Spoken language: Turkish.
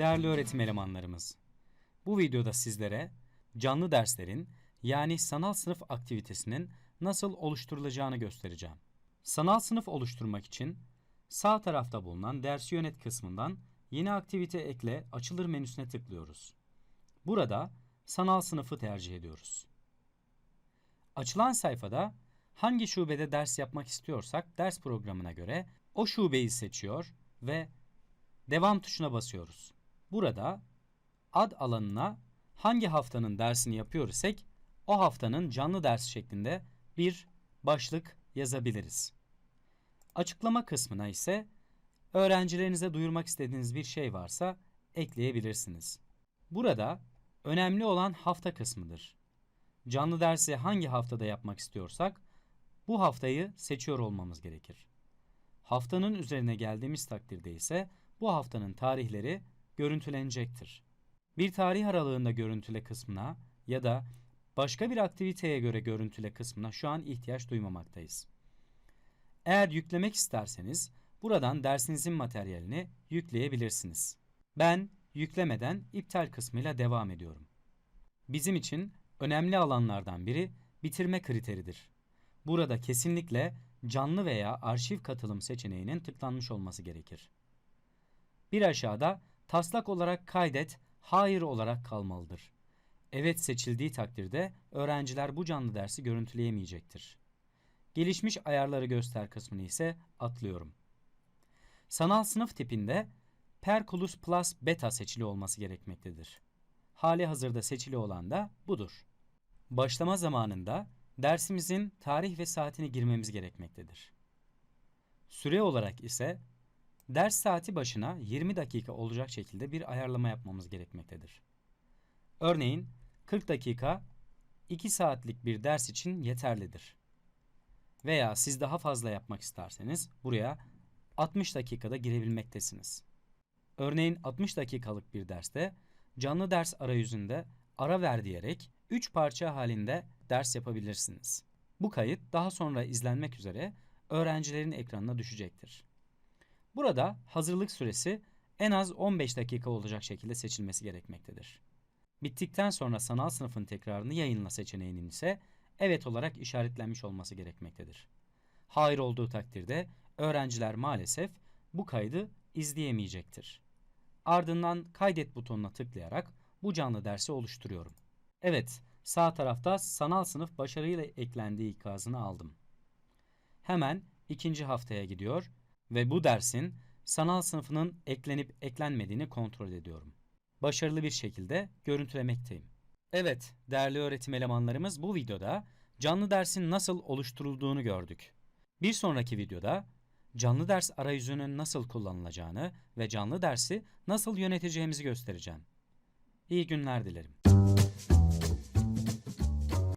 Değerli öğretim elemanlarımız, bu videoda sizlere canlı derslerin yani sanal sınıf aktivitesinin nasıl oluşturulacağını göstereceğim. Sanal sınıf oluşturmak için sağ tarafta bulunan dersi yönet kısmından yeni aktivite ekle açılır menüsüne tıklıyoruz. Burada sanal sınıfı tercih ediyoruz. Açılan sayfada hangi şubede ders yapmak istiyorsak ders programına göre o şubeyi seçiyor ve devam tuşuna basıyoruz. Burada ad alanına hangi haftanın dersini yapıyor isek o haftanın canlı ders şeklinde bir başlık yazabiliriz. Açıklama kısmına ise öğrencilerinize duyurmak istediğiniz bir şey varsa ekleyebilirsiniz. Burada önemli olan hafta kısmıdır. Canlı dersi hangi haftada yapmak istiyorsak bu haftayı seçiyor olmamız gerekir. Haftanın üzerine geldiğimiz takdirde ise bu haftanın tarihleri görüntülenecektir. Bir tarih aralığında görüntüle kısmına ya da başka bir aktiviteye göre görüntüle kısmına şu an ihtiyaç duymamaktayız. Eğer yüklemek isterseniz buradan dersinizin materyalini yükleyebilirsiniz. Ben yüklemeden iptal kısmıyla devam ediyorum. Bizim için önemli alanlardan biri bitirme kriteridir. Burada kesinlikle canlı veya arşiv katılım seçeneğinin tıklanmış olması gerekir. Bir aşağıda taslak olarak kaydet, hayır olarak kalmalıdır. Evet seçildiği takdirde öğrenciler bu canlı dersi görüntüleyemeyecektir. Gelişmiş ayarları göster kısmını ise atlıyorum. Sanal sınıf tipinde Perculus Plus Beta seçili olması gerekmektedir. Hali hazırda seçili olan da budur. Başlama zamanında dersimizin tarih ve saatini girmemiz gerekmektedir. Süre olarak ise ders saati başına 20 dakika olacak şekilde bir ayarlama yapmamız gerekmektedir. Örneğin 40 dakika 2 saatlik bir ders için yeterlidir. Veya siz daha fazla yapmak isterseniz buraya 60 dakikada girebilmektesiniz. Örneğin 60 dakikalık bir derste canlı ders arayüzünde ara ver diyerek 3 parça halinde ders yapabilirsiniz. Bu kayıt daha sonra izlenmek üzere öğrencilerin ekranına düşecektir. Burada hazırlık süresi en az 15 dakika olacak şekilde seçilmesi gerekmektedir. Bittikten sonra sanal sınıfın tekrarını yayınla seçeneğinin ise evet olarak işaretlenmiş olması gerekmektedir. Hayır olduğu takdirde öğrenciler maalesef bu kaydı izleyemeyecektir. Ardından kaydet butonuna tıklayarak bu canlı dersi oluşturuyorum. Evet, sağ tarafta sanal sınıf başarıyla eklendiği ikazını aldım. Hemen ikinci haftaya gidiyor ve bu dersin sanal sınıfının eklenip eklenmediğini kontrol ediyorum. Başarılı bir şekilde görüntülemekteyim. Evet, değerli öğretim elemanlarımız bu videoda canlı dersin nasıl oluşturulduğunu gördük. Bir sonraki videoda canlı ders arayüzünün nasıl kullanılacağını ve canlı dersi nasıl yöneteceğimizi göstereceğim. İyi günler dilerim.